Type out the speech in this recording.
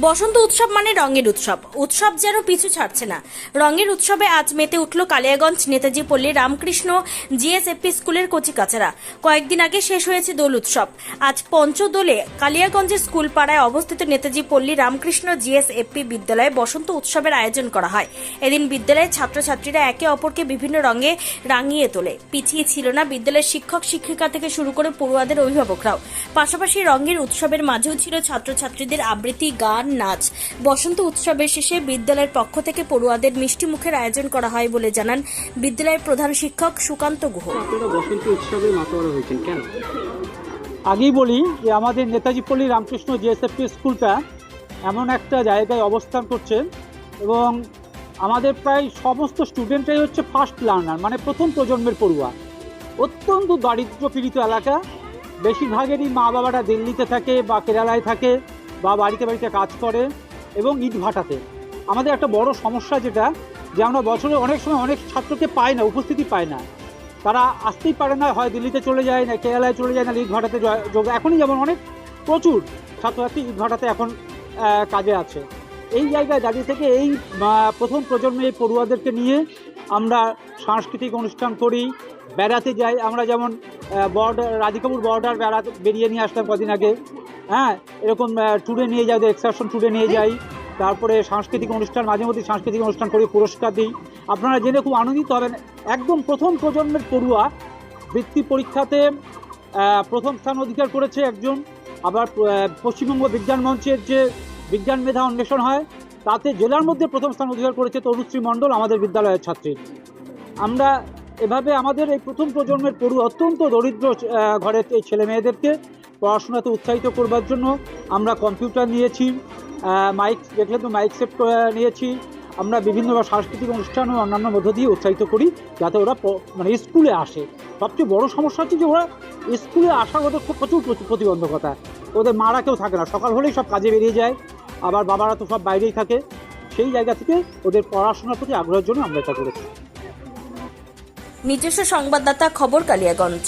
বসন্ত উৎসব মানে রঙের উৎসব। উৎসব যেন পিছু ছাড়ছে না। রঙের উৎসবে আজ মেতে উঠল কালিয়াগঞ্জ নেতাজি পল্লী রামকৃষ্ণ জিএসএফপি স্কুলের কচি কাচারা কয়েকদিন আগে শেষ হয়েছে দোল উৎসব। আজ পঞ্চদোলে কালিয়াগঞ্জের স্কুল পাড়ায় অবস্থিত নেতাজি পল্লী রামকৃষ্ণ জিএসএফপি বিদ্যালয়ে বসন্ত উৎসবের আয়োজন করা হয়। এদিন বিদ্যালয়ের ছাত্রছাত্রীরা একে অপরকে বিভিন্ন রঙে রাঙিয়ে তোলে। পিছিয়ে ছিল না বিদ্যালয়ের শিক্ষক, শিক্ষিকা থেকে শুরু করে পড়ুয়াদের অভিভাবকরাও। পাশাপাশি রঙের উৎসবের মাঝেও ছিল ছাত্রছাত্রীদের আবৃত্তি, গান নাচ। বসন্ত উৎসবের শেষে বিদ্যালয়ের পক্ষ থেকে পড়ুয়াদের মিষ্টি মুখের আয়োজন করা হয় বলে জানান বিদ্যালয়ের প্রধান শিক্ষক সুকান্ত গুহ। বসন্ত উৎসবে মাতোয়ারা হয়েছেন কেন? আগেই বলি যে আমাদের নেতাজি পল্লী রামকৃষ্ণ জিএসএফপি স্কুলটা এমন একটা জায়গায় অবস্থান করছে এবং আমাদের প্রায় সমস্ত স্টুডেন্টরাই হচ্ছে ফার্স্ট লার্নার মানে প্রথম প্রজন্মের পড়ুয়া। অত্যন্ত দারিদ্র পীড়িত এলাকা। বেশিরভাগেরই মা বাবারা দিল্লিতে থাকে বা কেরালায় থাকে। বা বাড়িতে বাড়িতে কাজ করে এবং ইট ভাটাতে। আমাদের একটা বড় সমস্যা যেটা, যে আমরা বছরে অনেক সময় অনেক ছাত্রকে পাই না, উপস্থিতি পায় না। তারা আসতেই পারে না, হয় দিল্লিতে চলে যায় না, কেরালায় চলে যায় না, ইট ভাটাতে যোগ, এখনই যেমন অনেক প্রচুর ছাত্রছাত্রী ইট ভাটাতে এখন কাজে আছে। এই জায়গায় দাঁড়িয়ে থেকে এই প্রথম প্রজন্মের এই পড়ুয়াদেরকে নিয়ে আমরা সাংস্কৃতিক অনুষ্ঠান করি, বেড়াতে যাই। আমরা যেমন বর্ডার, রাধিকাপুর বর্ডার বেড়াতে বেরিয়ে নিয়ে আসলাম কদিন আগে। হ্যাঁ এরকম ট্যুরে নিয়ে যাই এক্সারশন ট্যুরে নিয়ে যাই, তারপরে সাংস্কৃতিক অনুষ্ঠান, মাঝে মধ্যে সাংস্কৃতিক অনুষ্ঠান করে, পুরস্কার দিই। আপনারা জেনে খুব আনন্দিত হবেন, একদম প্রথম প্রজন্মের পড়ুয়া বৃত্তি পরীক্ষাতে প্রথম স্থান অধিকার করেছে একজন, আবার পশ্চিমবঙ্গ বিজ্ঞান মঞ্চের যে বিজ্ঞান মেধা অন্বেষণ হয়, তাতে জেলার মধ্যে প্রথম স্থান অধিকার করেছে তরুশ্রী মণ্ডল, আমাদের বিদ্যালয়ের ছাত্রী। আমরা এভাবে আমাদের এই প্রথম প্রজন্মের পড়ুয়া অত্যন্ত দরিদ্র ঘরের এই ছেলে মেয়েদেরকে পড়াশোনাতে উৎসাহিত করবার জন্য আমরা কম্পিউটার নিয়েছি মাইক দেখলে তো মাইক সেট নিয়েছি। আমরা বিভিন্ন সাংস্কৃতিক অনুষ্ঠান ও অন্যান্য মধ্য দিয়ে উৎসাহিত করি যাতে ওরা মানে স্কুলে আসে। সবচেয়ে বড় সমস্যা হচ্ছে যে ওরা স্কুলে আসার ওদের প্রচুর প্রতিবন্ধকতা। ওদের মারা কেউ থাকে না। সকাল হলেই সব কাজে বেরিয়ে যায়, আবার বাবারা তো সব বাইরেই থাকে। সেই জায়গা থেকে ওদের পড়াশোনার প্রতি আগ্রহের জন্য আমরা এটা করেছি। নিজস্ব সংবাদদাতা খবর কালিয়াগঞ্জ।